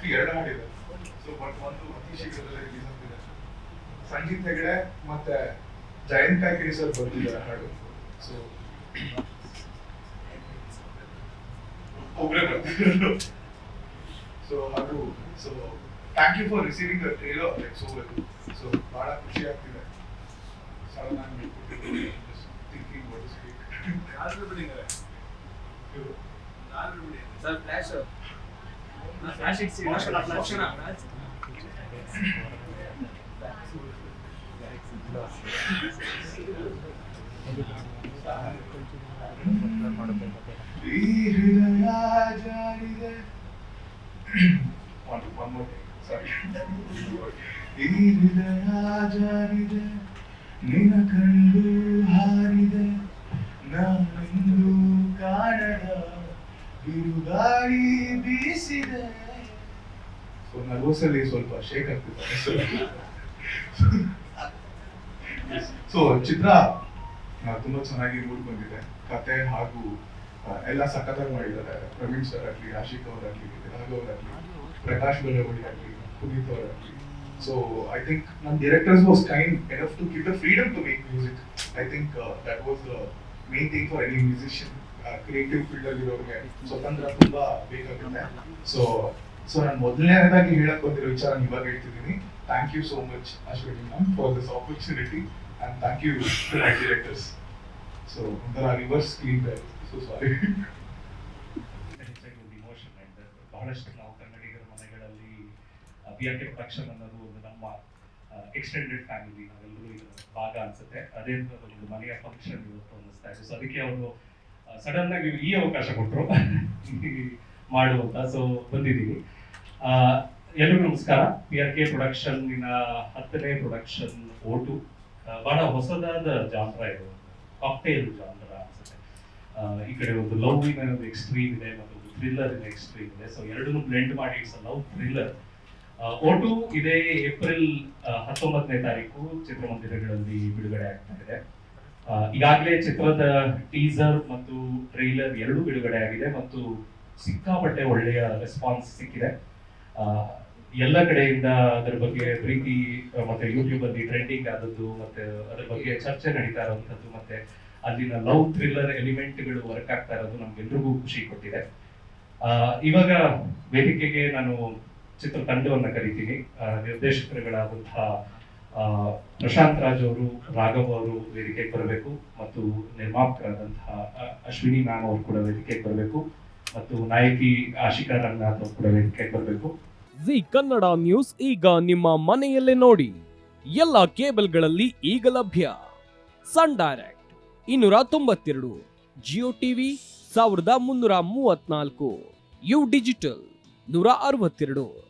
Actually ಎರಡು ಹಾಡಿದೆ so but ಒಂದು ಅತಿ ಶೀಘ್ರದಲ್ಲೇ ರಿಲೀಸ್ ಆಗ್ತಿದೆ. ಸಂಗೀತ್ ಹೆಗಡೆ ಮತ್ತೆ ಜಯಂತ್ ಕಾಕಿರಿ ಸರ್ ಬರ್ತಿದ್ದಾರೆ ಹಾಡು. ಸೊ ಒಬ್ಬರೇ ಬರ್ತಿದ್ರು ಸೊ ಅದು so thank you for receiving the trailer like so well so ಬಹಳ ಖುಷಿ ಆಗ್ತಿದೆ. ಸಡನ್ ಆಗಿ ಥಿಂಕಿಂಗ್ ವಾಟ್ ಇಸ್ ಯಾರು ಬಿಟ್ಟಿದ್ದಾರೆ ಯಾರು ಬಿಡಿ ಸರ್ ಫ್ಲಾಶ್ ಜಾರಿದೆ ನಿನ ಕಂಡು ಹಾರಿದೆ ನಾನೆಂದು ಬಿರುಗಾಳಿ ಬೀಸಿದೆ. ಸೊ ನರ್ವಸಲ್ಲಿ ಸ್ವಲ್ಪ ಶೇಕ್ ಆಗ್ತಿದೆ ಸೊ ಚಿತ್ರ ತುಂಬಾ ಚೆನ್ನಾಗಿ ಮೂಡ್ ಬಂದಿದೆ. ಕತೆ ಹಾಗೂ ಎಲ್ಲ ಸಖತ್ತಾಗಿ ಮಾಡಿದ್ದಾರೆ. ಪ್ರವೀಣ್ ಸರ್ ಆಗ್ಲಿ, ಆಶಿಕ್ ಅವರಾಗ್ಲಿ, ರಾಘವ್ ಅವರಾಗ್ಲಿ, ಪ್ರಕಾಶ್ ಬೆಳವಡಿ ಆಗ್ಲಿ, ಪುನೀತ್ ಅವರಾಗ್ಲಿ. ಸೊ ಐ ಥಿಂಕ್ ನಮ್ಮ directors was kind enough to give the freedom to make music I think that was main thing for any musician creative field ಅಲ್ಲಿ ಇರೋರಿಗೆ ಸ್ವತಂತ್ರ ತುಂಬಾ ಬೇಕಾಗುತ್ತೆ. ಸೊ ಸೊ ನಾನು ಮೊದಲನೇದಾಗಿ ಹೇಳಕ್ ಬಂದಿರೋ ವಿಚಾರ ಇವಾಗ ಹೇಳ್ತಿದ್ದೀನಿ. Thank you so much Ashwini ma'am for this opportunity and thank you directors so ಒಂಥರ ರಿವರ್ಸ್ ಕ್ಲೀನ್ ಸೊ ಸಾರಿ ಬಹಳಷ್ಟು ನಾವು ಕನ್ನಡಿಗರ ಮನೆಗಳಲ್ಲಿ ಬಿ ಆರ್ ಪ್ರೊಡಕ್ಷನ್ ಅನ್ನೋದು ಒಂದು ನಮ್ಮ ಎಕ್ಸ್ಟೆಂಡೆಡ್ ಫ್ಯಾಮಿಲಿ ನಾವೆಲ್ಲರೂ ಈಗ ಭಾಗ ಅನ್ಸುತ್ತೆ. ಅದೇ ಒಂದು ಮನೆಯ ಫಂಕ್ಷನ್ ಇವತ್ತು ಅನ್ನಿಸ್ತಾ ಇದೆ ಸೊ ಅದಕ್ಕೆ ಅವರು ಸಡನ್ ಆಗಿ ಈ ಅವಕಾಶ ಕೊಟ್ಟರು ಮಾಡುವಂತ ಸೊ ಬಂದಿದ್ದೀವಿ. ಎಲ್ರಿಗೂ ನಮಸ್ಕಾರ. ಪಿ ಆರ್ ಕೆ ಪ್ರೊಡಕ್ಷನ್ನಿನ ಹತ್ತನೇ ಪ್ರೊಡಕ್ಷನ್ ಓಟು. ಬಹಳ ಹೊಸದಾದ ಜಾನ್ರ ಇದು. ಕಾಕ್ಟೇಲ್ ಜಾನ್ರ ಅನ್ಸುತ್ತೆ. ಈ ಕಡೆ ಒಂದು ಲವ್ ಇನ ಒಂದು ಎಕ್ಸ್ಟ್ರೀಮ್ ಇದೆ ಮತ್ತು ಒಂದು ಥ್ರಿಲ್ಲರ್ ಇನ ಎಕ್ಸ್ಟ್ರೀಮ್ ಇದೆ. ಸೊ ಎರಡನ್ನೂ ಬ್ಲೆಂಡ್ ಮಾಡಿ ಇಟ್ಸ್ ಲವ್ ಥ್ರಿಲ್ಲರ್ ಓಟು ಇದೇ ಏಪ್ರಿಲ್ ಹತ್ತೊಂಬತ್ತನೇ ತಾರೀಕು ಚಿತ್ರಮಂದಿರಗಳಲ್ಲಿ ಬಿಡುಗಡೆ ಆಗ್ತಾ ಇದೆ. ಈಗಾಗಲೇ ಚಿತ್ರದ ಟೀಸರ್ ಮತ್ತು ಟ್ರೈಲರ್ ಎರಡೂ ಬಿಡುಗಡೆ ಆಗಿದೆ ಮತ್ತು ಸಿಕ್ಕಾಪಟ್ಟೆ ಒಳ್ಳೆಯ ರೆಸ್ಪಾನ್ಸ್ ಸಿಕ್ಕಿದೆ. ಎಲ್ಲ ಕಡೆಯಿಂದ ಅದರ ಬಗ್ಗೆ ಪ್ರೀತಿ, ಮತ್ತೆ ಯೂಟ್ಯೂಬ್ ಅಲ್ಲಿ ಟ್ರೆಂಡಿಂಗ್ ಆದದ್ದು, ಮತ್ತೆ ಅದರ ಬಗ್ಗೆ ಚರ್ಚೆ ನಡೀತಾ ಇರುವಂತದ್ದು ಮತ್ತೆ ಅಲ್ಲಿನ ಲವ್ ಥ್ರಿಲ್ಲರ್ ಎಲಿಮೆಂಟ್ಗಳು ವರ್ಕ್ ಆಗ್ತಾ ಇರೋದು ನಮ್ಗೆಲ್ರಿಗೂ ಖುಷಿ ಕೊಟ್ಟಿದೆ. ಇವಾಗ ವೇದಿಕೆಗೆ ನಾನು ಚಿತ್ರತಂಡವನ್ನ ಕರಿತೀನಿ. ಆ, ನಿರ್ದೇಶಕರುಗಳಾದಂತಹ ಪ್ರಶಾಂತ್ ರಾಜ್ ಅವರು ರಾಘವ್ ಅವರು ವೇದಿಕೆಗೆ ಬರಬೇಕು ಮತ್ತು ನಿರ್ಮಾಪಕರಾದಂತಹ ಅಶ್ವಿನಿ ಮ್ಯಾಮ್ ಅವರು ಕೂಡ ವೇದಿಕೆಗೆ ಬರಬೇಕು ಮತ್ತು ನಾಯಕಿ ಆಶಿಕಾ ರಂಗನಾಥ್ ಅವರು ಕೂಡ ವೇದಿಕೆಗೆ ಬರಬೇಕು. ಜಿ ಕನ್ನಡ ನ್ಯೂಸ್ ಈಗ ನಿಮ್ಮ ಮನೆಯಲ್ಲೇ ನೋಡಿ. ಎಲ್ಲ ಕೇಬಲ್ಗಳಲ್ಲಿ ಈಗ ಲಭ್ಯ. ಸನ್ ಡೈರೆಕ್ಟ್ ಇನ್ನೂರ ತೊಂಬತ್ತೆರಡು ಜಿಯೋ ಟಿವಿ ಸಾವಿರದ ಮುನ್ನೂರ ಮೂವತ್ನಾಲ್ಕು ಯು ಡಿಜಿಟಲ್ ನೂರ ಅರವತ್ತೆರಡು.